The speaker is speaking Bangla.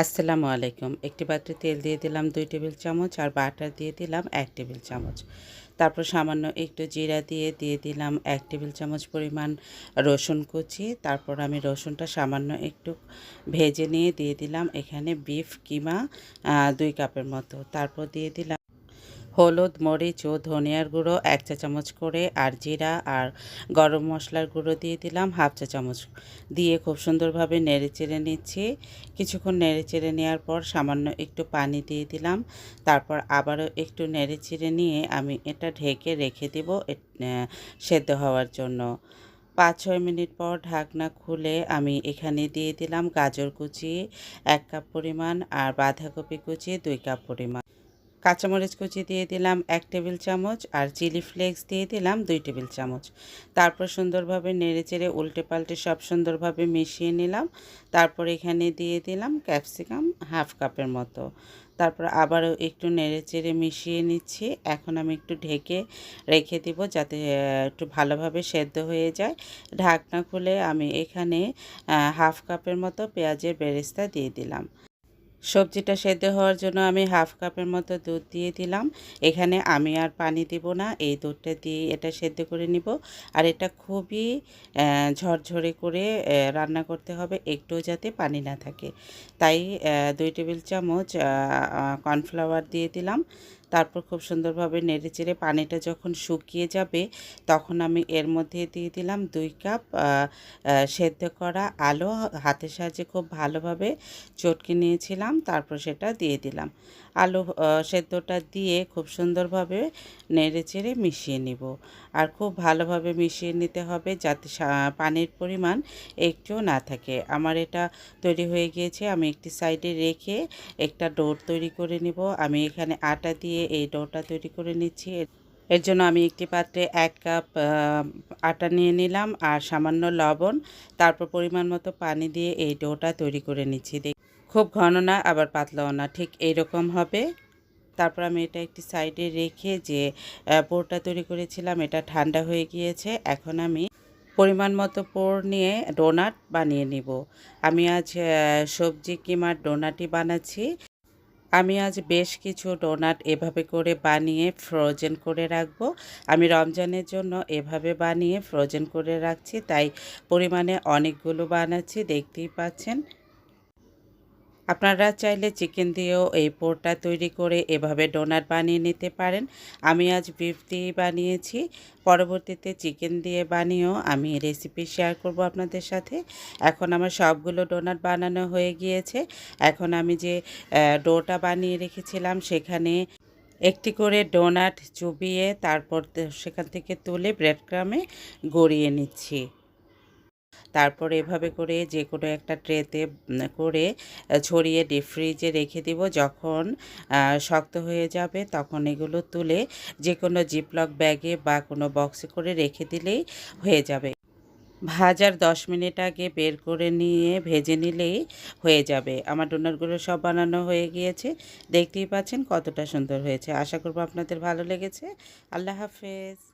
আসসালামু আলাইকুম। একটি পাত্রে তেল দিয়ে দিলাম দুই টেবিল চামচ আর বাটার দিয়ে দিলাম এক টেবিল চামচ। তারপর সামান্য একটু জিরা দিয়ে দিয়ে দিলাম এক টেবিল চামচ পরিমাণ রসুন কুচি। তারপর আমি রসুনটা সামান্য একটু ভেজে নিয়ে দিয়ে দিলাম এখানে বিফ কিমা দুই কাপের মতো। তারপর দিয়ে দিলাম হলুদ, মরিচ ও ধনিয়ার গুঁড়ো এক চা চামচ করে আর জিরা আর গরম মশলার গুঁড়ো দিয়ে দিলাম হাফ চা চামচ। দিয়ে খুব সুন্দরভাবে নেড়ে চেড়ে নিচ্ছি। কিছুক্ষণ নেড়ে চেড়ে নেওয়ার পর সামান্য একটু পানি দিয়ে দিলাম। তারপর আবারও একটু নেড়ে চেড়ে নিয়ে আমি এটা ঢেকে রেখে দেব সেদ্ধ হওয়ার জন্য। পাঁচ ছয় মিনিট পর ঢাকনা খুলে আমি এখানে দিয়ে দিলাম গাজর কুচি এক কাপ পরিমাণ আর বাঁধাকপি কুচি দুই কাপ পরিমাণ। কাঁচামরিচ কুচি দিয়ে দিলাম এক টেবিল চামচ আর চিলি ফ্লেক্স দিয়ে দিলাম দুই টেবিল চামচ। তারপর সুন্দরভাবে নেড়ে চেড়ে উল্টে পাল্টে সব সুন্দরভাবে মিশিয়ে নিলাম। তারপর এখানে দিয়ে দিলাম ক্যাপসিকাম হাফ কাপের মতো। তারপর আবারও একটু নেড়ে চেড়ে মিশিয়ে নিচ্ছি। এখন আমি একটু ঢেকে রেখে দিব যাতে একটু ভালোভাবে সেদ্ধ হয়ে যায়। ঢাকনা খুলে আমি এখানে হাফ কাপের মতো পেঁয়াজের বেরেস্তা দিয়ে দিলাম। সবজিটা সেদ্ধ হওয়ার জন্য আমি হাফ কাপের মতো দুধ দিয়ে দিলাম। এখানে আমি আর পানি দিব না, এই দুধটা দিয়ে এটা সেদ্ধ করে নিব। আর এটা খুবই ঝরঝরে করে রান্না করতে হবে একটু যাতে পানি না থাকে। তাই দুই টেবিল চামচ কর্নফ্লাওয়ার দিয়ে দিলাম। তারপর খুব সুন্দরভাবে নেড়ে চেড়ে পানিটা যখন শুকিয়ে যাবে, তখন আমি এর মধ্যে দিয়ে দিলাম দুই কাপ সেদ্ধ করা আলু। হাতের সাহায্যে খুব ভালোভাবে চটকে নিয়েছিলাম, তারপর সেটা দিয়ে দিলাম। আলু সেদ্ধটা দিয়ে খুব সুন্দরভাবে নেড়ে চেড়ে মিশিয়ে নিব। আর খুব ভালোভাবে মিশিয়ে নিতে হবে যাতে পানির পরিমাণ একটুও না থাকে। আমার এটা তৈরি হয়ে গিয়েছে, আমি একটি সাইডে রেখে একটা ডোর তৈরি করে নিব। আমি এখানে আটা দিয়ে এই ডোটা তৈরি করে নিচ্ছি। এর জন্য আমি একটি পাত্রে এক কাপ আটা নিয়ে নিলাম আর সামান্য লবণ, তারপর পরিমাণ মতো পানি দিয়ে এই ডোটা তৈরি করে নিচ্ছি। দেখ, খুব ঘন না, আবার পাতলাও না, ঠিক এইরকম হবে। তারপর আমি এটা একটি সাইডে রেখে যে পোরটা তৈরি করেছিলাম, এটা ঠান্ডা হয়ে গিয়েছে, এখন আমি পরিমাণ মতো পোর নিয়ে ডোনাট বানিয়ে নিব। আমি আজ সবজি কিমার ডোনাটই বানাচ্ছি। আমি আজ বেশ কিছু ডোনাট এভাবে করে বানিয়ে ফ্রোজেন করে রাখব। আমি রমজানের জন্য এভাবে বানিয়ে ফ্রোজেন করে রাখছি, তাই পরিমাণে অনেকগুলো বানাচ্ছি, দেখতেই পাচ্ছেন। আপনারা চাইলে চিকেন দিয়েও এই পোরটা তৈরি করে এভাবে ডোনাট বানিয়ে নিতে পারেন। আমি আজ বিফ দিয়ে বানিয়েছি। পরবর্তীতে চিকেন দিয়ে বানিয়েও আমি রেসিপি শেয়ার করব আপনাদের সাথে। এখন আমার সবগুলো ডোনাট বানানো হয়ে গিয়েছে। এখন আমি যে ডোটা বানিয়ে রেখেছিলাম সেখানে একটি করে ডোনাট চুবিয়ে তারপর সেখান থেকে তুলে ব্রেড ক্রামে গড়িয়ে নিচ্ছি। তারপর এভাবে করে যে কোনো একটা ট্রেতে করে ছড়িয়ে ডিপ ফ্রিজে রেখে দিব। যখন শক্ত হয়ে যাবে তখন এগুলো তুলে যে কোনো জিপলক ব্যাগে বা কোনো বক্সে করে রেখে দিলেই হয়ে যাবে। ভাজার দশ মিনিট আগে বের করে নিয়ে ভেজে নিলেই হয়ে যাবে। আমার ডোনারগুলো সব বানানো হয়ে গিয়েছে। দেখতেই পাচ্ছেন কতটা সুন্দর হয়েছে। আশা করব আপনাদের ভালো লেগেছে। আল্লাহ হাফেজ।